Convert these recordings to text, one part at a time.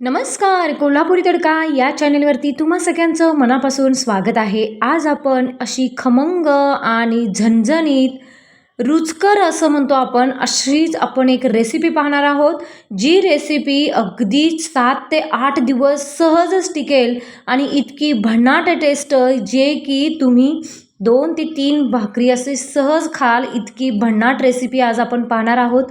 नमस्कार कोल्हापुरी तडका या चॅनेलवरती तुम्हा सगळ्यांचं मनापासून स्वागत आहे. आज आपण अशी खमंग आणि झणझणीत रुचकर असं म्हणतो आपण अशीच आपण एक रेसिपी पाहणार आहोत जी रेसिपी अगदी सात ते आठ दिवस सहजच टिकेल आणि इतकी भन्नाट टेस्ट जे की तुम्ही दोन ते तीन भाकरी असे सहज खाल इतकी भन्नाट रेसिपी आज आपण पाहणार आहोत.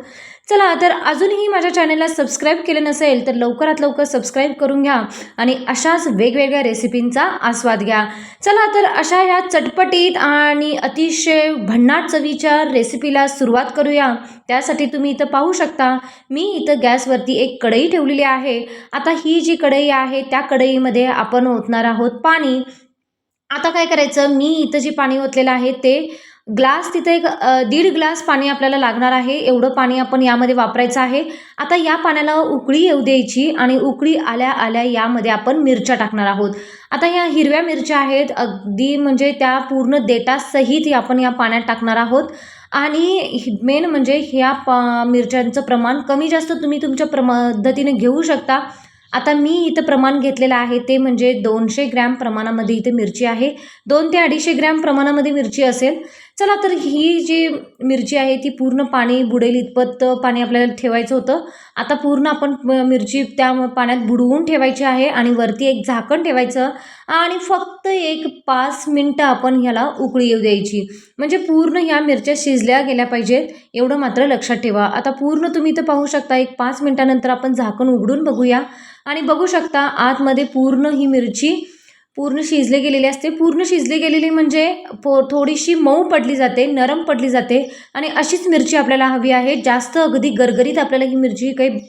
चला तर अजूनही माझ्या चॅनलला सबस्क्राईब केले नसेल तर लवकरात लवकर सबस्क्राईब करून घ्या आणि अशाच वेगवेगळ्या रेसिपींचा आस्वाद घ्या. चला तर अशा ह्या चटपटीत आणि अतिशय भन्नाट चवीच्या रेसिपीला सुरुवात करूया. त्यासाठी तुम्ही इथं पाहू शकता मी इथं गॅसवरती एक कढई ठेवलेली आहे. आता ही जी कढई आहे त्या कढईमध्ये आपण ओतणार आहोत पाणी. आता काय करायचं मी इथं जे पाणी ओतलेलं आहे ते ग्लास तिथे एक दीड ग्लास पाणी आपल्याला लागणार आहे. एवढं पाणी आपण यामध्ये वापरायचं आहे. आता या पाण्याला उकळी येऊ द्यायची आणि उकळी आल्या आल्या यामध्ये आपण मिरच्या टाकणार आहोत. आता या हिरव्या मिरच्या आहेत. अगदी म्हणजे त्या पूर्ण देटासहित आपण या पाण्यात टाकणार आहोत. आणि मेन म्हणजे ह्या प मिरच्यांचं प्रमाण कमी जास्त तुम्ही तुमच्या प्र पद्धतीने घेऊ शकता. आता मी इथं प्रमाण घेतलेलं आहे ते म्हणजे दोनशे ग्रॅम प्रमाणामध्ये इथे मिरची आहे. दोन ते अडीचशे ग्रॅम प्रमाणामध्ये मिरची असेल. चला तर ही जी मिरची आहे ती पूर्ण पाणी बुडेल इतपत पाणी आपल्याला ठेवायचं होतं. आता पूर्ण आपण मिरची त्या पाण्यात बुडवून ठेवायची आहे आणि वरती एक झाकण ठेवायचं आणि फक्त एक पाच मिनटं आपण ह्याला उकळी येऊ द्यायची. म्हणजे पूर्ण ह्या मिरच्या शिजल्या गेल्या पाहिजेत एवढं मात्र लक्षात ठेवा. आता पूर्ण तुम्ही इथं पाहू शकता एक पाच मिनटानंतर आपण झाकण उघडून बघूया. आणि बघू शकता आतमध्ये पूर्ण ही मिरची पूर्ण शिजले गेलेली असते. पूर्ण शिजले गेलेली म्हणजे पो थोडीशी मऊ पडली जाते नरम पडली जाते आणि अशीच मिरची आपल्याला हवी आहे. जास्त अगदी गरगरीत आपल्याला ही मिरची काही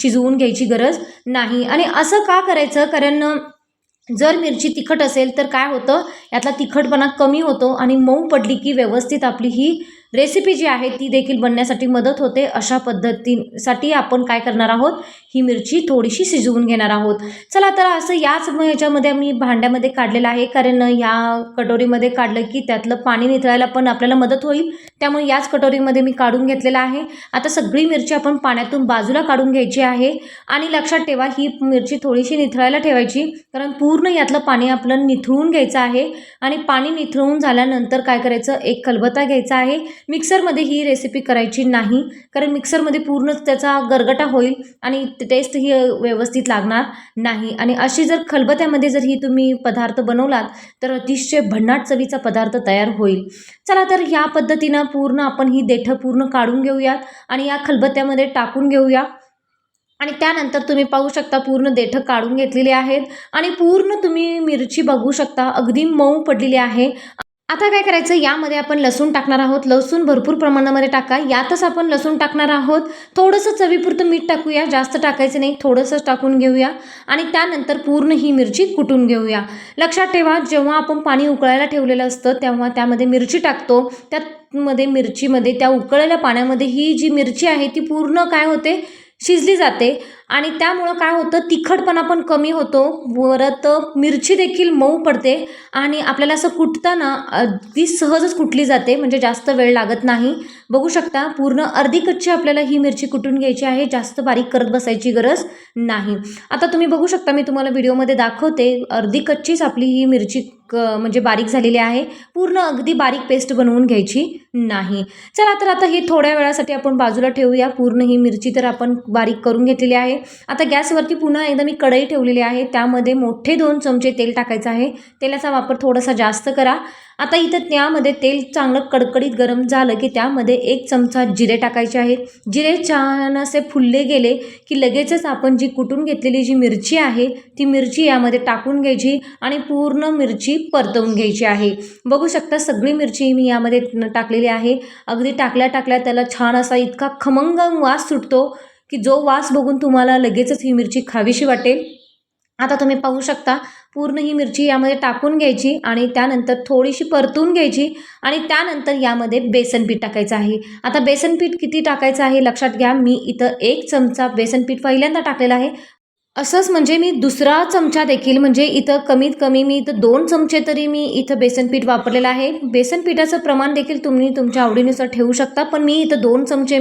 शिजवून घ्यायची गरज नाही. आणि असं का करायचं? कारण जर मिरची तिखट असेल तर काय होतं? यातला तिखटपणा कमी होतो आणि मऊ पडली की व्यवस्थित आपली ही रेसिपी जी आहे ती देखील बनण्यासाठी मदत होते. अशा पद्धतीसाठी आपण काय करणार आहोत? ही मिरची थोडीशी शिजवून घेणार आहोत. चला तर असं याच ह्याच्यामध्ये मी भांड्यामध्ये काढलेलं आहे कारण ह्या कटोरीमध्ये काढलं की त्यातलं पाणी निथळायला पण आपल्याला मदत होईल. त्यामुळे याच कटोरीमध्ये मी काढून घेतलेलं आहे. आता सगळी मिरची आपण पाण्यातून बाजूला काढून घ्यायची आहे. आणि लक्षात ठेवा ही मिरची थोडीशी निथळायला ठेवायची कारण पूर्ण यातलं पाणी आपलं निथळून घ्यायचं आहे. आणि पाणी निथळून झाल्यानंतर काय करायचं? एक खलबता घ्यायचा आहे. मिक्सरमध्ये ही रेसिपी करायची नाही कारण मिक्सरमध्ये पूर्णच त्याचा गरगटा होईल आणि टेस्ट ही व्यवस्थित लागणार नाही. आणि अशी जर खलबत्यामध्ये जर ही तुम्ही पदार्थ बनवलात तर अतिशय भन्नाट चवीचा पदार्थ तयार होईल. चला तर ह्या पद्धतीनं पूर्ण आपण ही देठं पूर्ण काढून घेऊयात आणि या खलबत्त्यामध्ये टाकून घेऊया. आणि त्यानंतर तुम्ही पाहू शकता पूर्ण देठं काढून घेतलेली आहेत. आणि पूर्ण तुम्ही मिरची बघू शकता. अगदी मऊ पडलेली आहे. आता काय करायचं? यामध्ये आपण लसूण टाकणार आहोत. लसूण भरपूर प्रमाणामध्ये टाका. यातच आपण लसूण टाकणार आहोत. थोडंसं चवीपुरतं मीठ टाकूया. जास्त टाकायचं नाही. थोडंसंच टाकून घेऊया. आणि त्यानंतर पूर्ण ही मिरची कुटून घेऊया. लक्षात ठेवा जेव्हा आपण पाणी उकळायला ठेवलेलं असतं तेव्हा त्यामध्ये मिरची टाकतो. त्यामध्ये मिरचीमध्ये त्या उकळलेल्या पाण्यामध्ये ही जी मिरची आहे ती पूर्ण काय होते? शिजली जाते. आणि त्यामुळं काय होतं तिखटपणा पण कमी होतो. परत मिरची देखील मऊ पडते आणि आपल्याला असं कुटताना अगदी सहजच कुटली जाते म्हणजे जास्त वेळ लागत नाही. बघू शकता पूर्ण अर्धी कच्ची आपल्याला ही मिरची कुटून घ्यायची आहे जास्त बारीक करत बसायची गरज नाही. आता तुम्ही बघू शकता मी तुम्हाला व्हिडिओमध्ये दाखवते अर्धी कच्चीच आपली ही मिरची क म्हणजे बारीक झालेली आहे. पूर्ण अगदी बारीक पेस्ट बनवून घ्यायची नाही. चला तर आता ही थोड्या वेळासाठी आपण बाजूला ठेवूया. पूर्ण ही मिरची तर आपण बारीक करून घेतलेली आहे. आता गॅसवरती पुन्हा एकदा मी कढई ठेवलेली आहे. त्यामध्ये मोठे दोन चमचे तेल टाकायचं आहे. तेलाचा वापर थोडासा जास्त करा. आता इथं त्यामध्ये तेल चांगलं कडकडीत गरम झालं की त्यामध्ये एक चमचा जिरे टाकायचे आहे जिरे छान असे फुलले गेले की लगेचच आपण जी कुटून घेतलेली जी मिरची आहे ती मिरची यामध्ये टाकून घ्यायची आणि पूर्ण मिरची परतवून घ्यायची आहे. बघू शकता सगळी मिरची मी यामध्ये टाकलेली आहे. अगदी टाकल्या टाकल्या त्याला छान असा इतका खमंग वास सुटतो. की जो वास बघून तुम्हाला लगेचच ही मिरची खावीशी वाटेल. आता तुम्ही पाहू शकता पूर्ण ही मिरची यामध्ये टाकून घ्यायची आणि त्यानंतर थोडीशी परतून घ्यायची आणि त्यानंतर यामध्ये बेसन पीठ टाकायचं आहे. आता बेसन पीठ किती टाकायचं आहे लक्षात घ्या. मी इथं एक चमचा बेसन पीठ पहिल्यांदा टाकलेलं आहे. असंच म्हणजे मी दुसरा चमचा देखील म्हणजे इथं कमीत कमी मी इथं दोन चमचे तरी मी इथं बेसन पीठ वापरलेलं आहे. बेसन पिठाचं प्रमाण देखील तुम्ही तुमच्या आवडीनुसार ठेवू शकता पण मी इथं दोन चमचे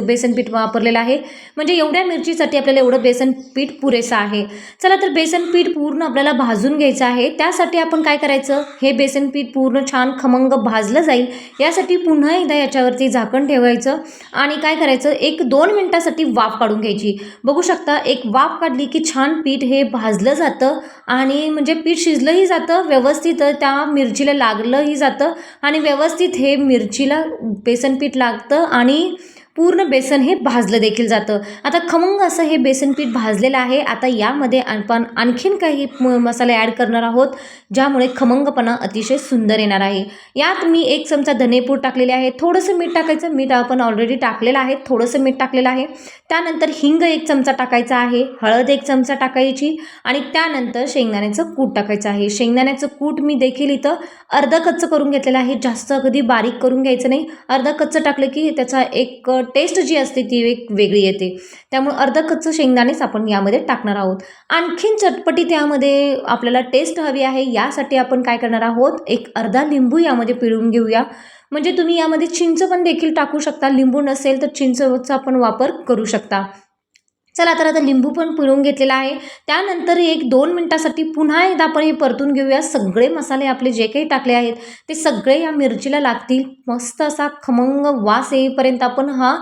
बेसनपीठ वापरलेलं आहे. म्हणजे एवढ्या मिरचीसाठी आपल्याला एवढं बेसन पीठ पुरेसं आहे. चला तर बेसन पीठ पूर्ण आपल्याला भाजून घ्यायचं आहे. त्यासाठी आपण काय करायचं? हे बेसन पीठ पूर्ण छान खमंग भाजलं जाईल. यासाठी पुन्हा एकदा याच्यावरती झाकण ठेवायचं आणि काय करायचं? एक दोन मिनटासाठी वाफ काढून घ्यायची. बघू शकता एक वाफ काढली की छान पीठ हे भाजलं जातं आणि म्हणजे पीठ शिजलंही जातं व्यवस्थित त्या मिरचीला लागलंही जातं आणि व्यवस्थित हे मिरचीला बेसन पीठ लागतं आणि पूर्ण बेसन हे भाजलं देखील जातं. आता खमंग असं हे बेसन पीठ भाजलेलं आहे. आता यामध्ये आपण आणखीन काही म मसाले ॲड करणार आहोत ज्यामुळे खमंगपणा अतिशय सुंदर येणार आहे. यात मी एक चमचा धनेपूड टाकलेले आहे. थोडंसं मीठ टाकायचं. मीठ आपण ऑलरेडी टाकलेलं आहे. थोडंसं मीठ टाकलेलं आहे. त्यानंतर हिंग एक चमचा टाकायचा आहे. हळद एक चमचा टाकायची. आणि त्यानंतर शेंगदाण्याचं कूट टाकायचं आहे. शेंगदाण्याचं कूट मी देखील इथं अर्धं कच्चं करून घेतलेलं आहे. जास्त कधी बारीक करून घ्यायचं नाही. अर्धं कच्चं टाकलं की त्याचा एक टेस्ट जी असते ती एक वेगळी येते. त्यामुळे अर्ध कच्चं शेंगदाणेच आपण यामध्ये टाकणार आहोत. आणखीन चटपटी त्यामध्ये आपल्याला टेस्ट हवी आहे यासाठी आपण काय करणार आहोत? एक अर्धा लिंबू यामध्ये पिळून घेऊया. म्हणजे तुम्ही यामध्ये चिंच पण देखील टाकू शकता. लिंबू नसेल तर चिंचचा पण वापर करू शकता. चला तर आता लिंबू पण पिळून घेतलेला आहे. त्यानंतर एक दोन मिनटासाठी पुन्हा एकदा आपण हे परतून घेऊया. सगळे मसाले आपले जे काही टाकले आहेत ते सगळे या मिरचीला लागतील. मस्त असा खमंग वास येईपर्यंत आपण हा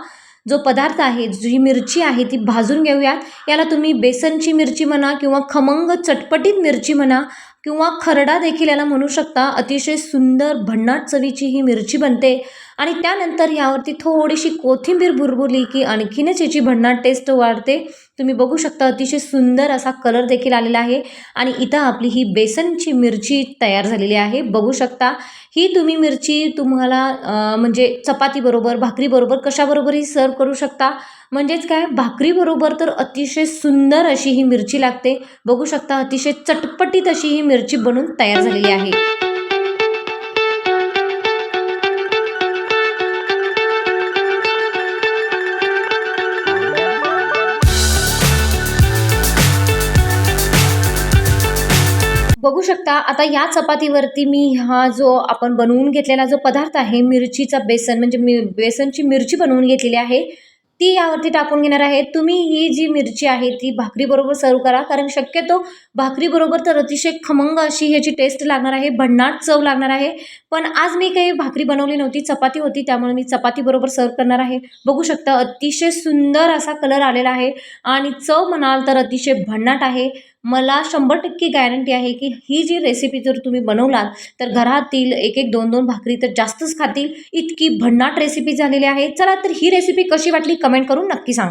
जो पदार्थ आहे जी मिरची आहे ती भाजून घेऊयात. याला तुम्ही बेसनची मिरची म्हणा किंवा खमंग चटपटीत मिरची म्हणा किंवा खरडा देखील याला म्हणू शकता. अतिशय सुंदर भन्नाट चवीची ही मिरची बनते. आणि त्यानंतर यावरती थोडीशी कोथिंबीर भुरभुरली की आणखीनच याची भन्नाट टेस्ट वाढते. तुम्ही बघू शकता अतिशय सुंदर असा कलर देखील आलेला आहे. आणि इथं आपली ही बेसनची मिरची तयार झालेली आहे. बघू शकता ही तुम्ही मिरची तुम्हाला म्हणजे चपातीबरोबर भाकरीबरोबर कशाबरोबरही सर्व करू शकता. म्हणजेच काय? भाकरीबरोबर तर अतिशय सुंदर अशी ही मिरची लागते. बघू शकता अतिशय चटपटीत अशी ही मिरची बनून तयार झालेली आहे. बघू शकता आता या चपातीवरती मी हा जो आपण बनवून घेतलेला जो पदार्थ आहे मिरचीचा बेसन म्हणजे मी बेसनची मिरची बनवून घेतलेली आहे. ती यावरती टाकून घेणार आहे. तुम्ही ही जी मिरची आहे ती भाकरीबरोबर सर्व करा. कारण शक्यतो भाकरीबरोबर तर अतिशय खमंग अशी ह्याची टेस्ट लागणार आहे. भन्नाट चव लागणार आहे. पण आज मी काही भाकरी बनवली नव्हती चपाती होती त्यामुळे मी चपातीबरोबर सर्व करणार आहे. बघू शकता अतिशय सुंदर असा कलर आलेला आहे. आणि चव म्हणाल तर अतिशय भन्नाट आहे. मला शंभर टक्के गॅरंटी आहे की ही जी रेसिपी जर तुम्ही बनवलात तर घरातील एक एक दोन दोन भाकरी तर जास्तच खातील. इतकी भन्नाट रेसिपी झालेली आहे. चला तर ही रेसिपी कशी वाटली? कमेंट करून नक्की सांगा.